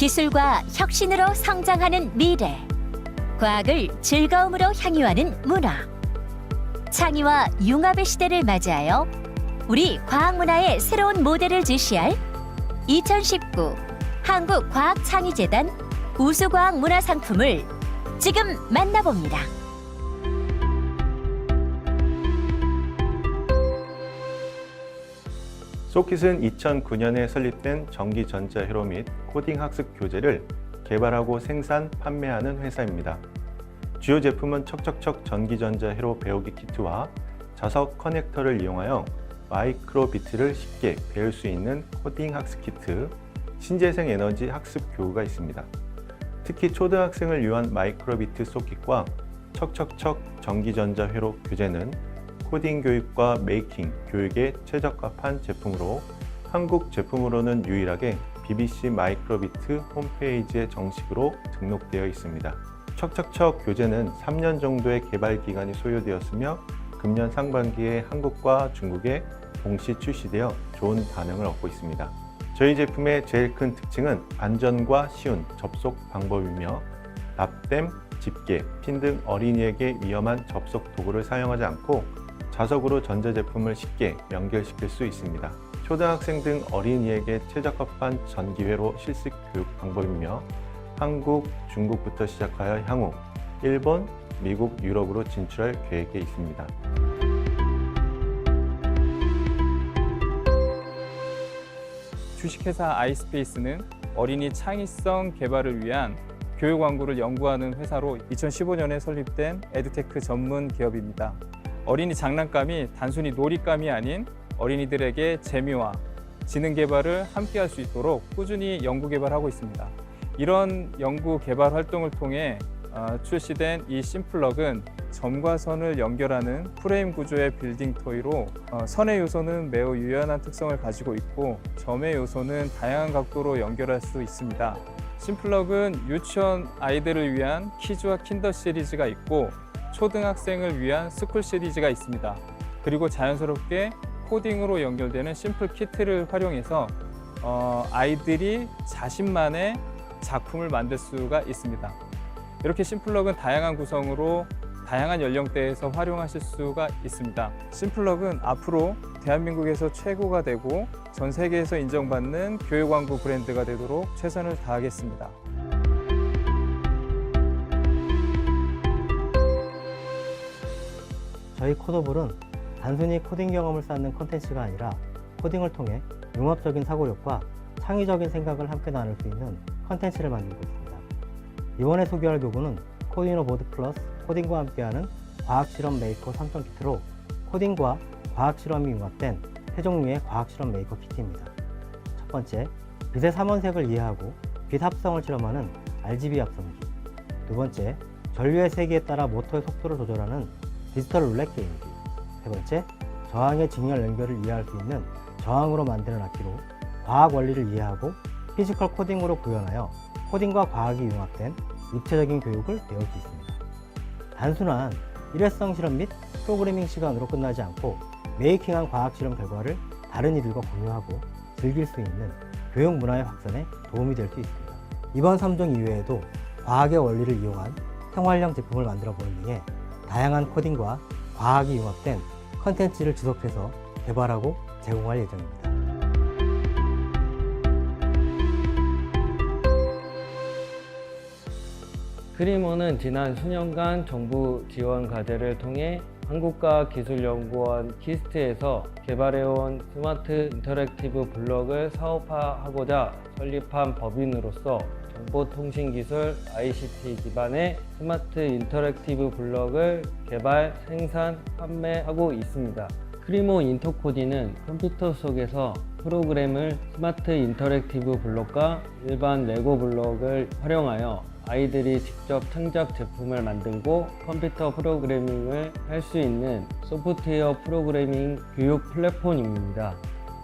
기술과 혁신으로 성장하는 미래. 과학을 즐거움으로 향유하는 문화. 창의와 융합의 시대를 맞이하여 우리 과학 문화의 새로운 모델을 제시할 2019 한국과학창의재단 우수과학 문화 상품을 지금 만나봅니다. 소킷은 2009년에 설립된 전기전자 회로 및 코딩 학습 교재를 개발하고 생산, 판매하는 회사입니다. 주요 제품은 척척척 전기전자 회로 배우기 키트와 자석 커넥터를 이용하여 마이크로 비트를 쉽게 배울 수 있는 코딩 학습 키트, 신재생 에너지 학습 교구가 있습니다. 특히 초등학생을 위한 마이크로 비트 소킷과 척척척 전기전자 회로 교재는 코딩 교육과 메이킹 교육에 최적합한 제품으로 한국 제품으로는 유일하게 BBC 마이크로비트 홈페이지에 정식으로 등록되어 있습니다. 척척척 교재는 3년 정도의 개발 기간이 소요되었으며 금년 상반기에 한국과 중국에 동시 출시되어 좋은 반응을 얻고 있습니다. 저희 제품의 제일 큰 특징은 안전과 쉬운 접속 방법이며 납땜, 집게, 핀 등 어린이에게 위험한 접속 도구를 사용하지 않고 자석으로 전자제품을 쉽게 연결시킬 수 있습니다. 초등학생 등 어린이에게 최적합한 전기회로 실습 교육 방법이며 한국, 중국부터 시작하여 향후 일본, 미국, 유럽으로 진출할 계획에 있습니다. 주식회사 아이스페이스는 어린이 창의성 개발을 위한 교육 완구를 연구하는 회사로 2015년에 설립된 에듀테크 전문 기업입니다. 어린이 장난감이 단순히 놀잇감이 아닌 어린이들에게 재미와 지능 개발을 함께 할 수 있도록 꾸준히 연구 개발하고 있습니다. 이런 연구 개발 활동을 통해 어, 출시된 이 심플럭은 점과 선을 연결하는 프레임 구조의 빌딩 토이로 어, 선의 요소는 매우 유연한 특성을 가지고 있고 점의 요소는 다양한 각도로 연결할 수 있습니다. 심플럭은 유치원 아이들을 위한 키즈와 킨더 시리즈가 있고 초등학생을 위한 스쿨 시리즈가 있습니다. 그리고 자연스럽게 코딩으로 연결되는 심플 키트를 활용해서 어, 아이들이 자신만의 작품을 만들 수가 있습니다. 이렇게 심플럭은 다양한 구성으로 다양한 연령대에서 활용하실 수가 있습니다. 심플럭은 앞으로 대한민국에서 최고가 되고 전 세계에서 인정받는 교육왕구 브랜드가 되도록 최선을 다하겠습니다. 저희 코더블은 단순히 코딩 경험을 쌓는 콘텐츠가 아니라 코딩을 통해 융합적인 사고력과 창의적인 생각을 함께 나눌 수 있는 콘텐츠를 만들고 있습니다. 이번에 소개할 교구는 코디노 보드 플러스 코딩과 함께하는 과학실험 메이커 3종 키트로 코딩과 과학실험이 융합된 세 종류의 과학실험 메이커 키트입니다. 첫 번째, 빛의 삼원색을 이해하고 빛 합성을 실험하는 RGB 합성기. 두 번째, 전류의 세기에 따라 모터의 속도를 조절하는 디지털 룰렛 게임기. 세 번째, 저항의 직렬 연결을 이해할 수 있는 저항으로 만드는 악기로 과학 원리를 이해하고 피지컬 코딩으로 구현하여 코딩과 과학이 융합된 입체적인 교육을 배울 수 있습니다. 단순한 일회성 실험 및 프로그래밍 시간으로 끝나지 않고 메이킹한 과학 실험 결과를 다른 이들과 공유하고 즐길 수 있는 교육 문화의 확산에 도움이 될 수 있습니다. 이번 3종 이외에도 과학의 원리를 이용한 생활형 제품을 만들어 보는 등의 다양한 코딩과 과학이 융합된 컨텐츠를 지속해서 개발하고 제공할 예정입니다. 크리모는 지난 수년간 정부 지원 과제를 통해 한국과기술연구원 키스트에서 개발해온 스마트 인터랙티브 블록을 사업화하고자 설립한 법인으로서 정보통신기술 ICT 기반의 스마트 인터랙티브 블록을 개발, 생산, 판매하고 있습니다. 크리모 인터코디는 컴퓨터 속에서 프로그램을 스마트 인터랙티브 블록과 일반 레고 블록을 활용하여 아이들이 직접 창작 제품을 만들고 컴퓨터 프로그래밍을 할 수 있는 소프트웨어 프로그래밍 교육 플랫폼입니다.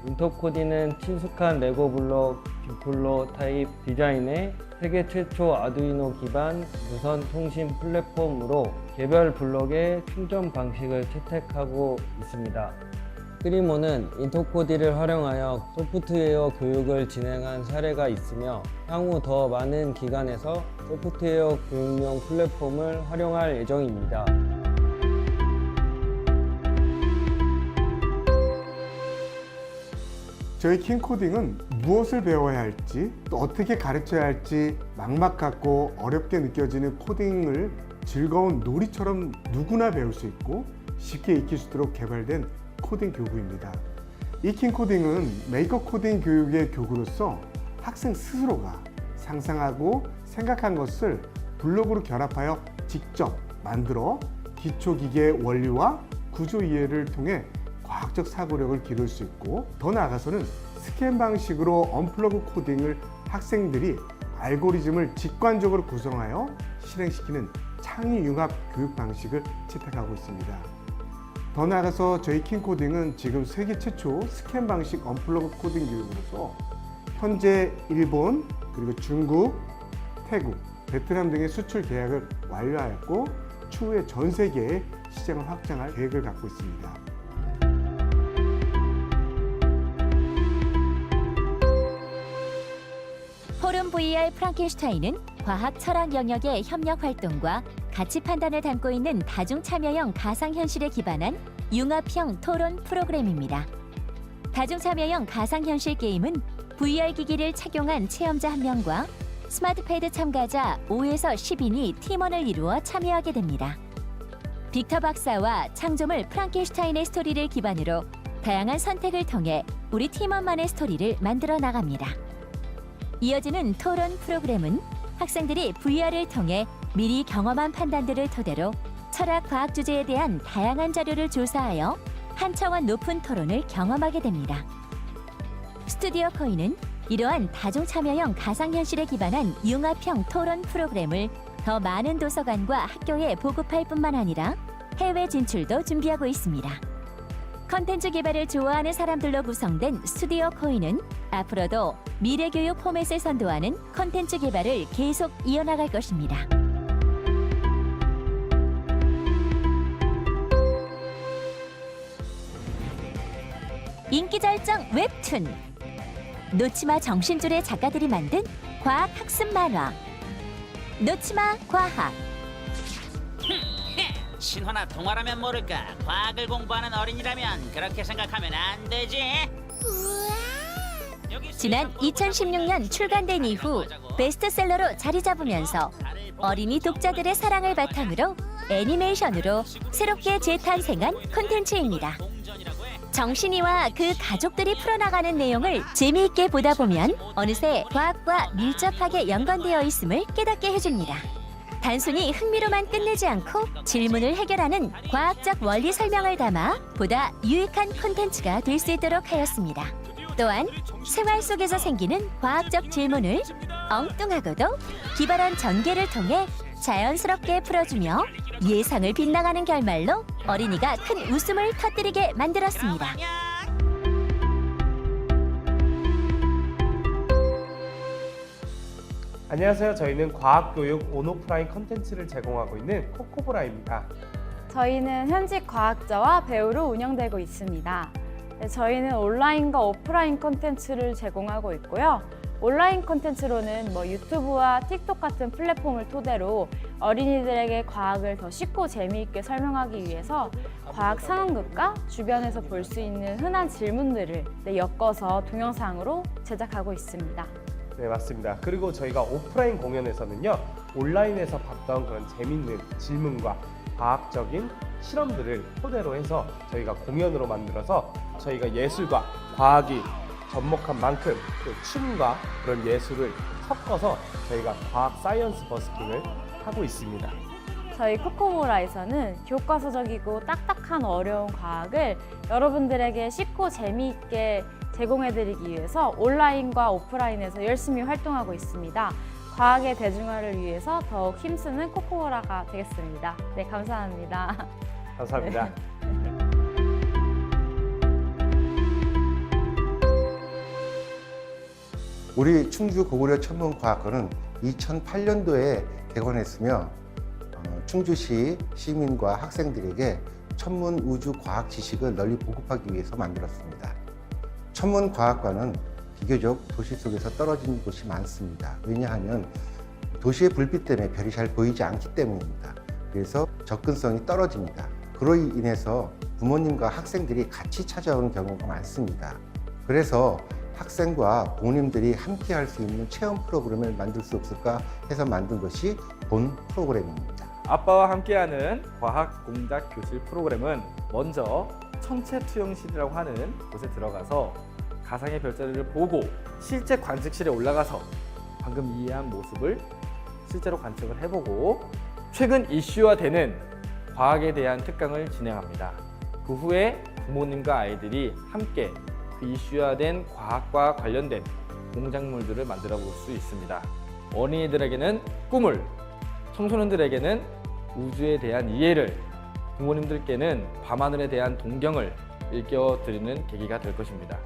인터코디는 친숙한 레고 블록 디플로 타입 디자인의 세계 최초 아두이노 기반 무선 통신 플랫폼으로 개별 블록의 충전 방식을 채택하고 있습니다. 크리모는 인터코디를 활용하여 소프트웨어 교육을 진행한 사례가 있으며 향후 더 많은 기관에서 소프트웨어 교육용 플랫폼을 활용할 예정입니다. 저희 킹코딩은 무엇을 배워야 할지 또 어떻게 가르쳐야 할지 막막하고 어렵게 느껴지는 코딩을 즐거운 놀이처럼 누구나 배울 수 있고 쉽게 익힐 수 있도록 개발된 코딩 교구입니다. 이 킹코딩은 메이커 코딩 교육의 교구로서 학생 스스로가 상상하고 생각한 것을 블록으로 결합하여 직접 만들어 기초기계 원리와 구조 이해를 통해 과학적 사고력을 기를 수 있고 더 나아가서는 스캔 방식으로 언플러그 코딩을 학생들이 알고리즘을 직관적으로 구성하여 실행시키는 창의 융합 교육 방식을 채택하고 있습니다. 더 나아가서 저희 킹코딩은 지금 세계 최초 스캔 방식 언플러그 코딩 교육으로서 현재 일본 그리고 중국, 태국, 베트남 등의 수출 계약을 완료하였고 추후에 전 세계에 시장을 확장할 계획을 갖고 있습니다. VR 프랑켄슈타인은 과학 철학 영역의 협력 활동과 가치 판단을 담고 있는 다중 참여형 가상 현실에 기반한 융합형 토론 프로그램입니다. 다중 참여형 가상 현실 게임은 VR 기기를 착용한 체험자 한 명과 스마트 패드 참가자 5에서 10인이 팀원을 이루어 참여하게 됩니다. 빅터 박사와 창조물 프랑켄슈타인의 스토리를 기반으로 다양한 선택을 통해 우리 팀원만의 스토리를 만들어 나갑니다. 이어지는 토론 프로그램은 학생들이 VR을 통해 미리 경험한 판단들을 토대로 철학 과학 주제에 대한 다양한 자료를 조사하여 한 차원 높은 토론을 경험하게 됩니다. 스튜디오 코인은 이러한 다중 참여형 가상현실에 기반한 융합형 토론 프로그램을 더 많은 도서관과 학교에 보급할 뿐만 아니라 해외 진출도 준비하고 있습니다. 컨텐츠 개발을 좋아하는 사람들로 구성된 스튜디오 코인은 앞으로도 미래 교육 포맷을 선도하는 컨텐츠 개발을 계속 이어나갈 것입니다. 인기 절정 웹툰. 놓치마 정신줄의 작가들이 만든 과학 학습 만화. 놓치마 과학 신화나 동화라면 모를까 과학을 공부하는 어린이라면 그렇게 생각하면 안 되지. 여기 지난 2016년 출간된 이후 베스트셀러로 자리 잡으면서 어린이 독자들의 사랑을 바탕으로 애니메이션으로 새롭게 재탄생한 콘텐츠입니다. 정신이와 그 가족들이 풀어나가는 내용을 재미있게 보다 보면 어느새 과학과 밀접하게 연관되어 있음을 깨닫게 해줍니다. 단순히 흥미로만 끝내지 않고 질문을 해결하는 과학적 원리 설명을 담아 보다 유익한 콘텐츠가 될 수 있도록 하였습니다. 또한 생활 속에서 생기는 과학적 질문을 엉뚱하고도 기발한 전개를 통해 자연스럽게 풀어주며 예상을 빗나가는 결말로 어린이가 큰 웃음을 터뜨리게 만들었습니다. 안녕하세요. 저희는 과학교육 온오프라인 컨텐츠를 제공하고 있는 코코브라입니다. 저희는 현직 과학자와 배우로 운영되고 있습니다. 네, 저희는 온라인과 오프라인 콘텐츠를 제공하고 있고요. 온라인 콘텐츠로는 뭐 유튜브와 틱톡 같은 플랫폼을 토대로 어린이들에게 과학을 더 쉽고 재미있게 설명하기 위해서 과학 상황극과 주변에서 볼 수 있는 흔한 질문들을 네, 엮어서 동영상으로 제작하고 있습니다. 네, 맞습니다. 그리고 저희가 오프라인 공연에서는요, 온라인에서 봤던 그런 재밌는 질문과 과학적인 실험들을 토대로 해서 저희가 공연으로 만들어서 저희가 예술과 과학이 접목한 만큼 또 춤과 그런 예술을 섞어서 저희가 과학 사이언스 버스킹을 하고 있습니다. 저희 코코모라에서는 교과서적이고 딱딱한 어려운 과학을 여러분들에게 쉽고 재미있게 제공해드리기 위해서 온라인과 오프라인에서 열심히 활동하고 있습니다. 과학의 대중화를 위해서 더욱 힘쓰는 코코모라가 되겠습니다. 네, 감사합니다. 감사합니다. 우리 충주 고구려 천문과학관은 2008년도에 개관했으며 어, 충주시 시민과 학생들에게 천문 우주 과학 지식을 널리 보급하기 위해서 만들었습니다. 천문 과학과는 비교적 도시 속에서 떨어진 곳이 많습니다. 왜냐하면 도시의 불빛 때문에 별이 잘 보이지 않기 때문입니다. 그래서 접근성이 떨어집니다. 그로 인해서 부모님과 학생들이 같이 찾아오는 경우가 많습니다. 그래서 학생과 부모님들이 함께 할 수 있는 체험 프로그램을 만들 수 없을까 해서 만든 것이 본 프로그램입니다. 아빠와 함께하는 과학 공작 교실 프로그램은 먼저 천체 투영실이라고 하는 곳에 들어가서 가상의 별자리를 보고 실제 관측실에 올라가서 방금 이해한 모습을 실제로 관측을 해보고 최근 이슈화되는 과학에 대한 특강을 진행합니다. 그 후에 부모님과 아이들이 함께 그 이슈화된 과학과 관련된 공작물들을 만들어 볼 수 있습니다. 어린이들에게는 꿈을, 청소년들에게는 우주에 대한 이해를, 부모님들께는 밤하늘에 대한 동경을 일깨워 드리는 계기가 될 것입니다.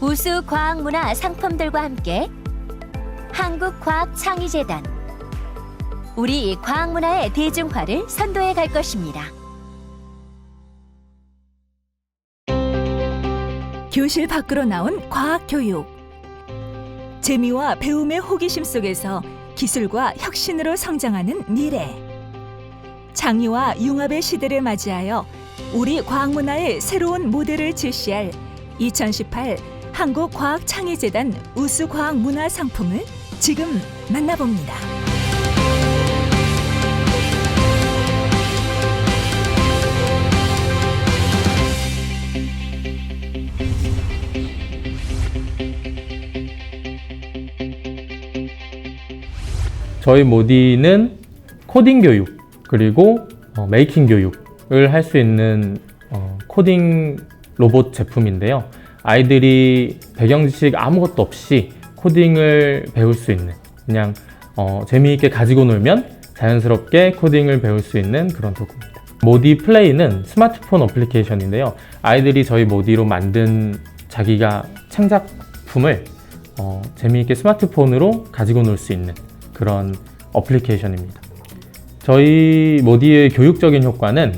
우수 과학 문화 상품들과 함께 한국과학창의재단 우리 과학 문화의 대중화를 선도해 갈 것입니다. 교실 밖으로 나온 과학 교육. 재미와 배움의 호기심 속에서 기술과 혁신으로 성장하는 미래. 장유와 융합의 시대를 맞이하여 우리 과학 문화의 새로운 모델을 제시할 2018 한국과학창의재단 우수과학 문화 상품을 지금 만나봅니다. 저희 모디는 코딩 교육 그리고 어, 메이킹 교육을 할 수 있는 어, 코딩 로봇 제품인데요. 아이들이 배경 지식 아무것도 없이 코딩을 배울 수 있는 그냥 어, 재미있게 가지고 놀면 자연스럽게 코딩을 배울 수 있는 그런 도구입니다. 모디 플레이는 스마트폰 어플리케이션인데요. 아이들이 저희 모디로 만든 자기가 창작품을 어, 재미있게 스마트폰으로 가지고 놀 수 있는 그런 어플리케이션입니다. 저희 모디의 교육적인 효과는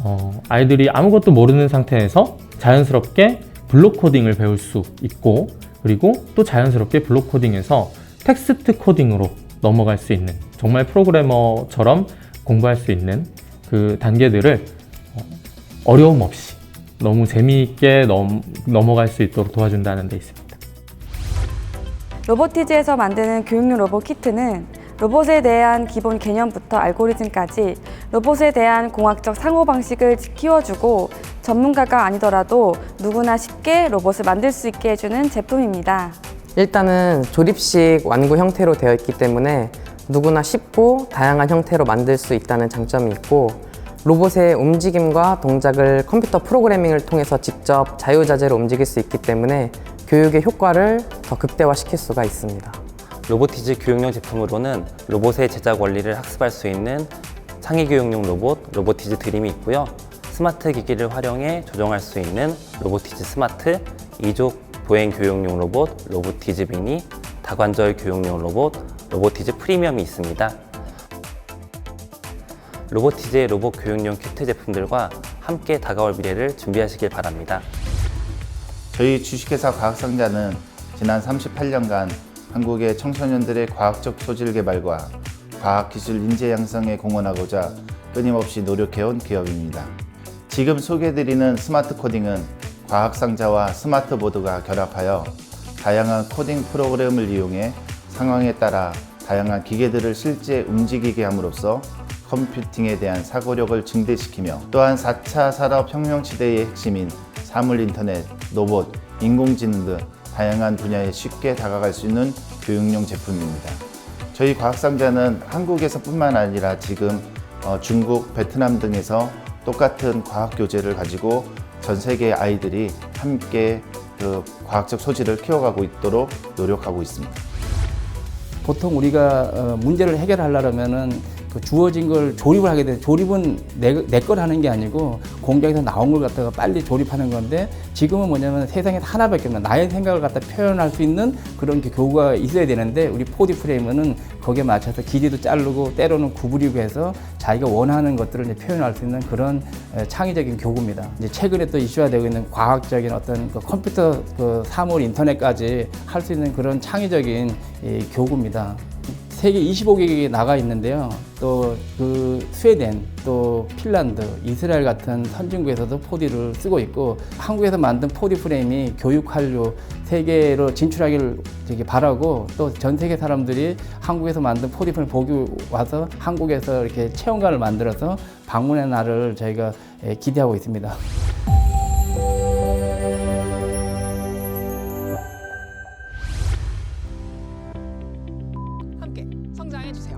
어, 아이들이 아무것도 모르는 상태에서 자연스럽게 블록 코딩을 배울 수 있고 그리고 또 자연스럽게 블록 코딩에서 텍스트 코딩으로 넘어갈 수 있는 정말 프로그래머처럼 공부할 수 있는 그 단계들을 어, 어려움 없이 너무 재미있게 넘, 넘어갈 수 있도록 도와준다는 데 있습니다. 로보티즈에서 만드는 교육용 로봇 키트는 로봇에 대한 기본 개념부터 알고리즘까지 로봇에 대한 공학적 사고방식을 키워주고 전문가가 아니더라도 누구나 쉽게 로봇을 만들 수 있게 해주는 제품입니다. 일단은 조립식 완구 형태로 되어 있기 때문에 누구나 쉽고 다양한 형태로 만들 수 있다는 장점이 있고 로봇의 움직임과 동작을 컴퓨터 프로그래밍을 통해서 직접 자유자재로 움직일 수 있기 때문에 교육의 효과를 더 극대화시킬 수가 있습니다. 로보티즈 교육용 제품으로는 로봇의 제작 원리를 학습할 수 있는 창의 교육용 로봇 로보티즈 드림이 있고요. 스마트 기기를 활용해 조정할 수 있는 로보티즈 스마트, 이족 보행 교육용 로봇 로보티즈 미니, 다관절 교육용 로봇 로보티즈 프리미엄이 있습니다. 로보티즈의 로봇 교육용 큐트 제품들과 함께 다가올 미래를 준비하시길 바랍니다. 저희 주식회사 과학상자는 지난 38년간 한국의 청소년들의 과학적 소질 개발과 과학기술 인재 양성에 공헌하고자 끊임없이 노력해온 기업입니다. 지금 소개해드리는 스마트 코딩은 과학상자와 스마트보드가 결합하여 다양한 코딩 프로그램을 이용해 상황에 따라 다양한 기계들을 실제 움직이게 함으로써 컴퓨팅에 대한 사고력을 증대시키며 또한 4차 산업혁명 시대의 핵심인 사물인터넷, 로봇, 인공지능 등 다양한 분야에 쉽게 다가갈 수 있는 교육용 제품입니다. 저희 과학상자는 한국에서뿐만 아니라 지금 어, 중국, 베트남 등에서 똑같은 과학 교재를 가지고 전 세계 아이들이 함께 그 과학적 소질을 키워가고 있도록 노력하고 있습니다. 보통 우리가 어, 문제를 해결하려면은 그 주어진 걸 조립을 하게 돼. 조립은 내, 내걸 하는 게 아니고 공장에서 나온 걸 갖다가 빨리 조립하는 건데 지금은 뭐냐면 세상에 하나밖에 없나 나의 생각을 갖다 표현할 수 있는 그런 게 교구가 있어야 되는데 우리 4D 프레임은 거기에 맞춰서 길이도 자르고 때로는 구부리고 해서 자기가 원하는 것들을 이제 표현할 수 있는 그런 에, 창의적인 교구입니다. 이제 최근에 또 이슈화되고 있는 과학적인 어떤 그 컴퓨터 그 사물 인터넷까지 할 수 있는 그런 창의적인 이 교구입니다. 세계 25개국에 나가 있는데요. 또 그 스웨덴, 또 핀란드, 이스라엘 같은 선진국에서도 4D를 쓰고 있고 한국에서 만든 4D 프레임이 교육 한류 세계로 진출하기를 되게 바라고 또 전 세계 사람들이 한국에서 만든 4D 프레임 보기 와서 한국에서 이렇게 체험관을 만들어서 방문의 날을 저희가 예, 기대하고 있습니다.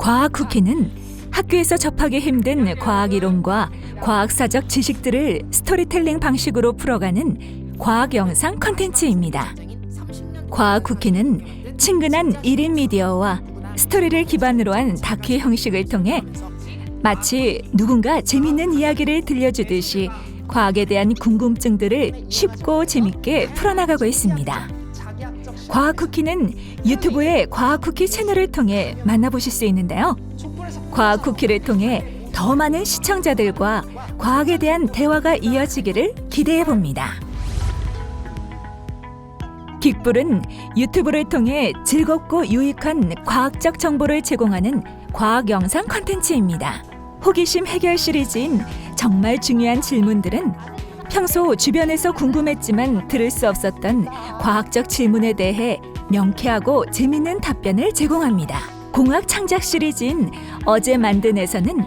과학 쿠키는 학교에서 접하기 힘든 과학 이론과 과학사적 지식들을 스토리텔링 방식으로 풀어가는 과학 영상 컨텐츠입니다. 과학 쿠키는 친근한 1인 미디어와 스토리를 기반으로 한 다큐 형식을 통해 마치 누군가 재밌는 이야기를 들려주듯이 과학에 대한 궁금증들을 쉽고 재밌게 풀어나가고 있습니다. 과학 쿠키는 유튜브의 과학 쿠키 채널을 통해 만나보실 수 있는데요. 과학 쿠키를 통해 더 많은 시청자들과 과학에 대한 대화가 이어지기를 기대해 봅니다. 긱불은 유튜브를 통해 즐겁고 유익한 과학적 정보를 제공하는 과학 영상 컨텐츠입니다. 호기심 해결 시리즈인 정말 중요한 질문들은 평소 주변에서 궁금했지만 들을 수 없었던 과학적 질문에 대해 명쾌하고 재밌는 답변을 제공합니다. 공학 창작 시리즈인 어제 만든에서는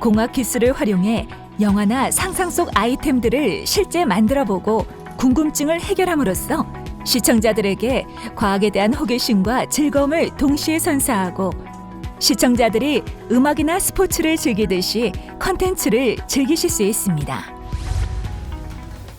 공학 기술을 활용해 영화나 상상 속 아이템들을 실제 만들어 보고 궁금증을 해결함으로써 시청자들에게 과학에 대한 호기심과 즐거움을 동시에 선사하고 시청자들이 음악이나 스포츠를 즐기듯이 컨텐츠를 즐기실 수 있습니다.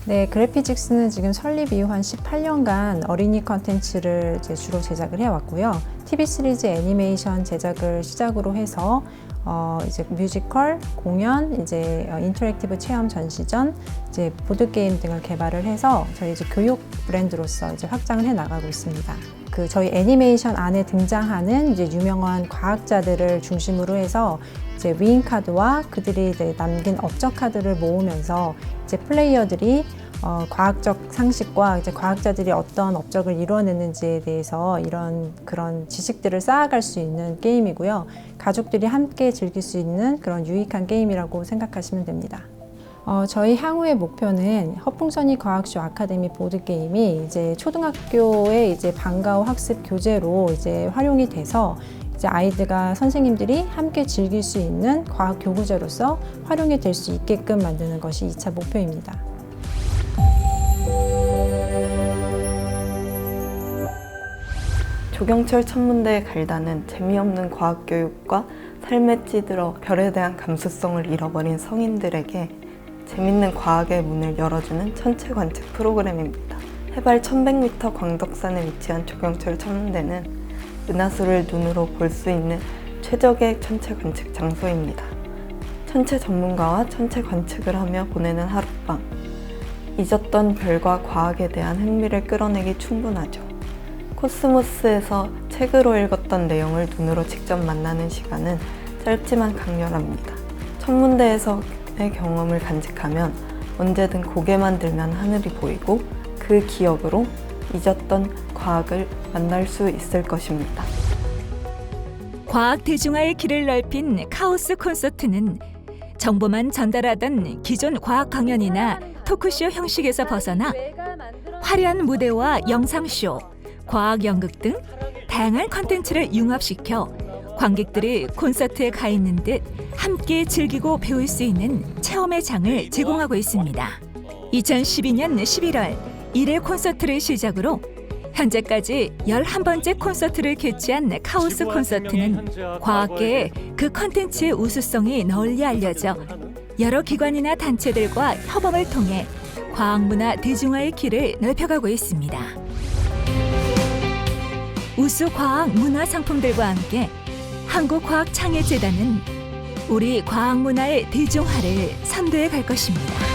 네, 그래피직스는 지금 설립 이후 한 18년간 어린이 컨텐츠를 주로 제작을 해왔고요. TV 시리즈 애니메이션 제작을 시작으로 해서 어, 이제 뮤지컬, 공연, 이제 어, 인터랙티브 체험 전시전, 이제 보드 게임 등을 개발을 해서 저희 이제 교육 브랜드로서 이제 확장을 해 나가고 있습니다. 그 저희 애니메이션 안에 등장하는 이제 유명한 과학자들을 중심으로 해서 이제 위인 카드와 그들이 이제 남긴 업적 카드를 모으면서 이제 플레이어들이 어, 과학적 상식과 이제 과학자들이 어떤 업적을 이루어냈는지에 대해서 이런 그런 지식들을 쌓아갈 수 있는 게임이고요. 가족들이 함께 즐길 수 있는 그런 유익한 게임이라고 생각하시면 됩니다. 어, 저희 향후의 목표는 허풍선이 과학쇼 아카데미 보드 게임이 이제 초등학교의 이제 방과 후 학습 교재로 이제 활용이 돼서 이제 아이들과 선생님들이 함께 즐길 수 있는 과학 교구제로서 활용이 될 수 있게끔 만드는 것이 2차 목표입니다. 조경철 천문대에 갈다는 재미없는 과학 교육과 삶에 찌들어 별에 대한 감수성을 잃어버린 성인들에게 재밌는 과학의 문을 열어주는 천체 관측 프로그램입니다. 해발 1100m 광덕산에 위치한 조경철 천문대는 은하수를 눈으로 볼 수 있는 최적의 천체 관측 장소입니다. 천체 전문가와 천체 관측을 하며 보내는 하룻밤. 잊었던 별과 과학에 대한 흥미를 끌어내기 충분하죠. 코스모스에서 책으로 읽었던 내용을 눈으로 직접 만나는 시간은 짧지만 강렬합니다. 천문대에서 의 경험을 간직하면 언제든 고개만 들면 하늘이 보이고 그 기억으로 잊었던 과학을 만날 수 있을 것입니다. 과학 대중화의 길을 넓힌 카오스 콘서트는 정보만 전달하던 기존 과학 강연이나 토크쇼 형식에서 벗어나 화려한 무대와 영상쇼, 과학 연극 등 다양한 컨텐츠를 융합시켜 관객들이 콘서트에 가 있는 듯 함께 즐기고 배울 수 있는 체험의 장을 제공하고 있습니다. 2012년 11월 1회 콘서트를 시작으로 현재까지 11번째 콘서트를 개최한 카오스 콘서트는 과학계에 그 컨텐츠의 우수성이 널리 알려져 여러 기관이나 단체들과 협업을 통해 과학문화 대중화의 길을 넓혀가고 있습니다. 우수 과학 문화 상품들과 함께 한국과학창예재단은 우리 과학 문화의 대중화를 선도해 갈 것입니다.